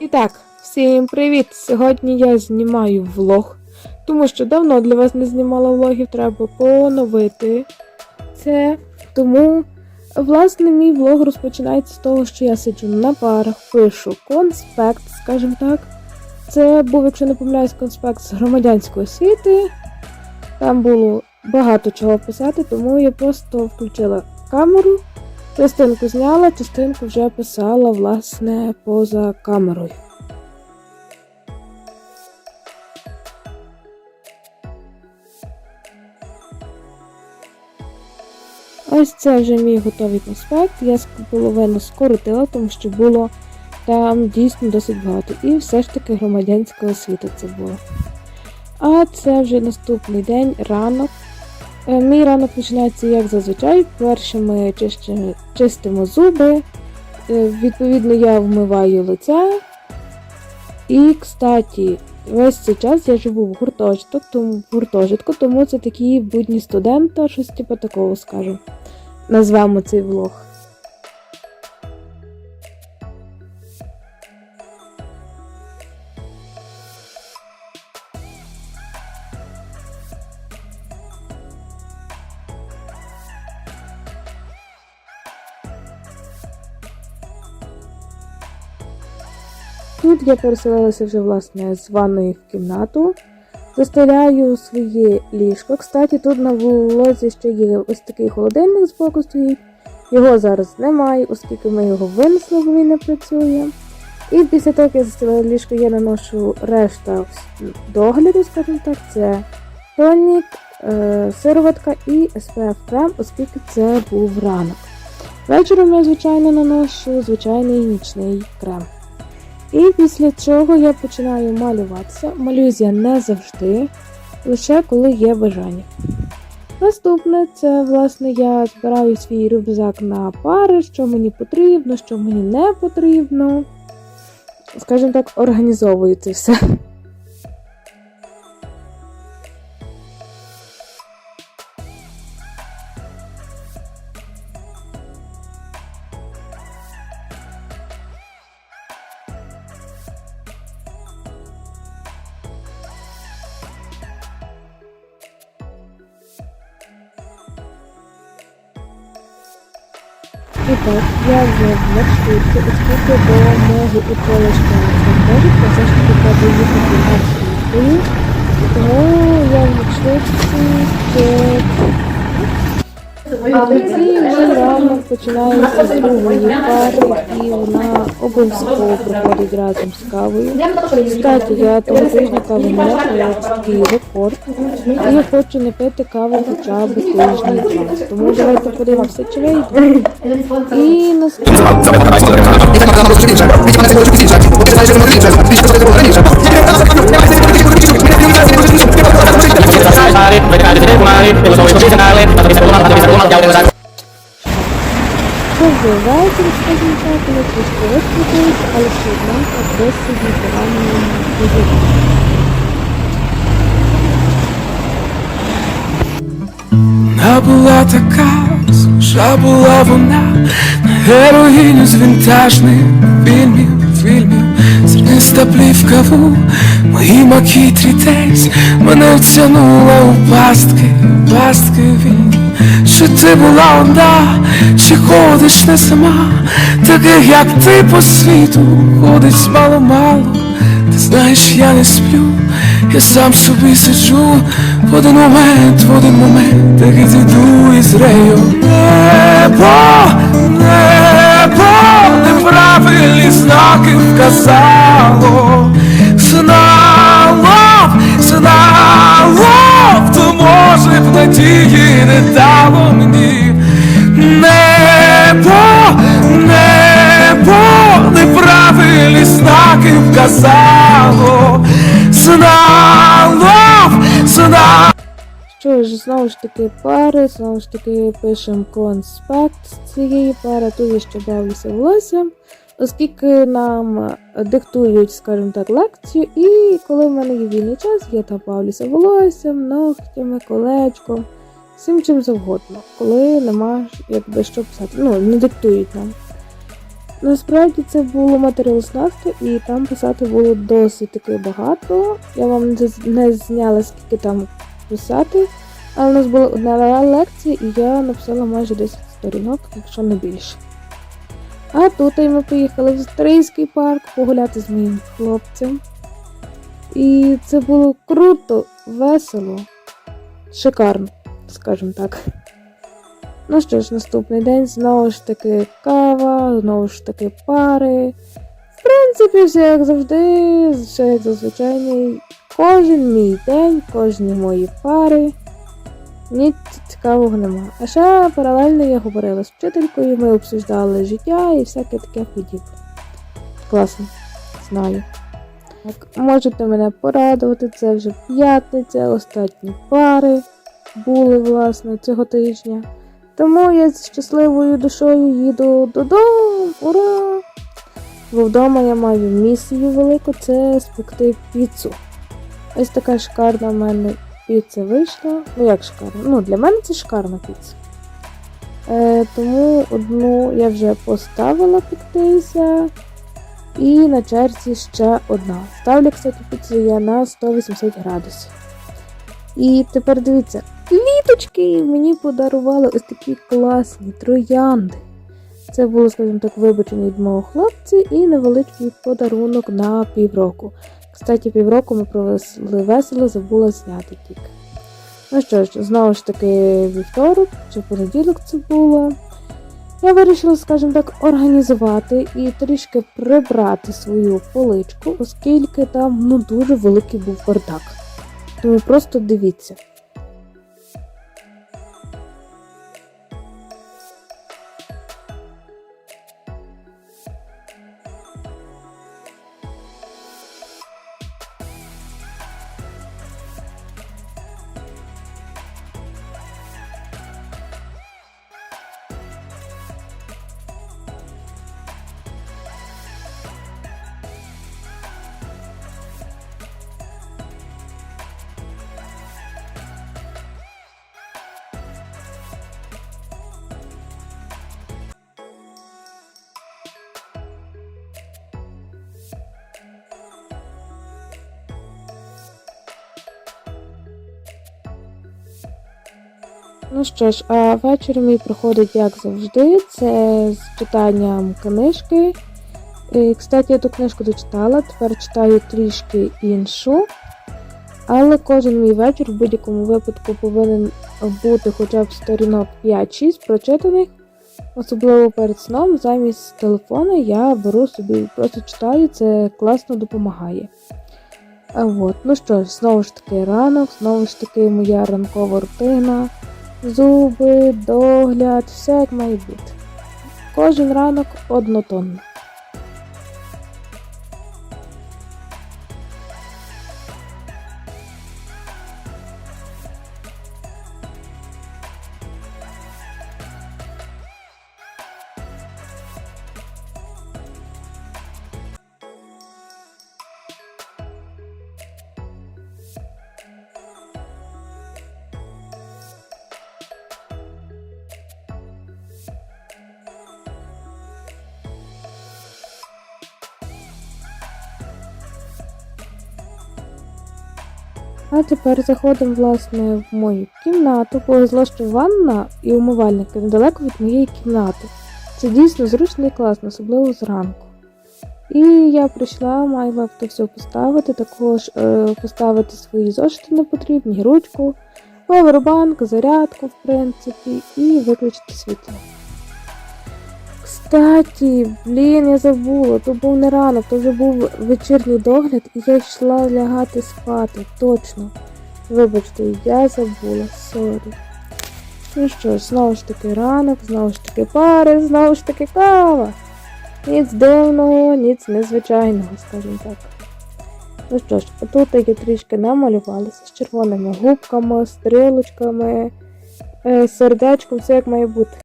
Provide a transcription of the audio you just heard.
І так, всім привіт! Сьогодні я знімаю влог, тому що давно для вас не знімала влогів, треба поновити це. Тому, власне, мій влог розпочинається з того, що я сиджу на парах, пишу конспект, скажімо так. Це був, якщо не помиляюсь, конспект з громадянської освіти. Там було багато чого писати, тому я просто включила камеру. Частинку зняла, частинку вже писала, власне, поза камерою. Ось це вже мій готовий конспект. Я половину скоротила, тому що було там дійсно досить багато. І все ж таки громадянська освіта це було. А це вже наступний день, ранок. Е, Мій ранок починається як зазвичай. Перше ми чистимо, чистимо зуби. Е, Відповідно, я вмиваю лице. І, кстати, весь цей час я живу в гуртожитку, тому, гуртожитку, тому це такі будні студента, щось типу такого скажу. Назвемо цей влог. Тут я переселилася вже власне з ванної в кімнату. Застеляю своє ліжко. Кстати, тут на вулиці ще є ось такий холодильник збоку стоїть. Його зараз немає, оскільки ми його винесли, бо він не працює. І після того, як я застеляю ліжко, я наношу решта догляду, скажімо так, це тонік, е, сироватка і SPF крем, оскільки це був ранок. Вечором я, звичайно, наношу звичайний нічний крем. І після чого я починаю малюватися. Малююсь я не завжди, лише коли є бажання. Наступне це, власне, я збираю свій рюкзак на пари, що мені потрібно, що мені не потрібно. Скажімо так, організовую це все. І так, я вже в маршрутці, оскільки до мого утолочка гуртожитка все ж таки треба їхати маршруткою. Тому я в маршрутці ще А тоді мій ранок починається з другої пари, і вона обов'язково проходить разом з кавою. Кстати, я того тижня каву не пила, такий рекорд. І я хочу не пити каву хоча б тижні. Тому давайте подивимося, чи вийде. І наступне. Розкрутується, але все одно досить непогано виглядає. Вона була така, схожа була вона на героїню з вінтажних фільмів, фільмів, зерниста плівка в моїй макітрі десь мене втягнула у пастки, пастки війни. Що ти була одна, чи ходиш не сама, таких як ти по світу, ходить мало-мало. Ти знаєш, я не сплю, я сам собі сиджу в один момент, в один момент, так і зійду із рею. Небо, небо, неправильні знаки вказало, б надії не дало мені. Небо, небо, неправильні знаки вказало, знало, знало. Що ж, знову ж таки пари, знову ж таки пишемо конспект з цієї пари, тут я ще бавлюся волоссям, оскільки нам диктують, скажімо так, лекцію, і коли в мене є вільний час, я там бавлюся волоссям, ногтями, колечком, всім чим завгодно, коли нема якби що писати. Ну, не диктують нам. Насправді це було матеріалознавство, і там писати було досить таки багато. Я вам не зняла, скільки там писати, але у нас була одна лекція, і я написала майже 10 сторінок, якщо не більше. А тут ми поїхали в Стрийський парк погуляти з моїм хлопцем. І це було круто, весело, шикарно, скажімо так. Ну що ж, наступний день знову ж таки кава, знову ж таки пари. В принципі, все як завжди, все як зазвичай. Кожен мій день, кожні мої пари. Ні цікавого нема. А ще паралельно я говорила з вчителькою, ми обсуждали життя і всяке таке подібне. Класно, знаю. Так, можете мене порадувати, це вже п'ятниця, останні пари були, власне, цього тижня. Тому я з щасливою душою їду додому. Ура! Бо вдома я маю місію велику це спекти піцу. Ось така шикарна в мене піца вийшла. Ну як шикарна? Ну, для мене це шикарна піца. Е, тому одну я вже поставила пектися. І на черзі ще одна. Ставлю, кстати, піцу я на 180 градусів. І тепер дивіться, квіточки мені подарували ось такі класні троянди. Це було, скажімо так, вибачення від мого хлопця і невеличкий подарунок на півроку. Кстати, півроку ми провели весело, забула зняти тільки. Ну що ж, знову ж таки, вівторок чи понеділок це було. Я вирішила, скажімо так, організувати і трішки прибрати свою поличку, оскільки там ну дуже великий був бардак. Тому просто дивіться. Ну що ж, а вечір мій проходить як завжди. Це з читанням книжки. Е, Кстати, я ту книжку дочитала, тепер читаю трішки іншу. Але кожен мій вечір в будь-якому випадку повинен бути хоча б сторінок 5-6 прочитаних. Особливо перед сном, замість телефона я беру собі, і просто читаю, це класно допомагає. От, ну що ж, знову ж таки ранок, знову ж таки моя ранкова рутина зуби, догляд, все як має бути. Кожен ранок однотонно. А тепер заходимо власне в мою кімнату. Повезло, що ванна і умивальники недалеко від моєї кімнати. Це дійсно зручно і класно, особливо зранку. І я прийшла, мала то все поставити, також е, поставити свої зошити непотрібні, ручку, повербанк, зарядку, в принципі, і виключити світло. Кстати, блін, я забула, то був не ранок, то вже був вечірній догляд, і я йшла лягати спати, точно. Вибачте, я забула, сорі. Ну що знову ж таки ранок, знову ж таки пари, знову ж таки кава. Ніц дивного, ніц незвичайного, скажімо так. Ну що ж, тут я трішки намалювалася з червоними губками, стрілочками, е, сердечком, все як має бути.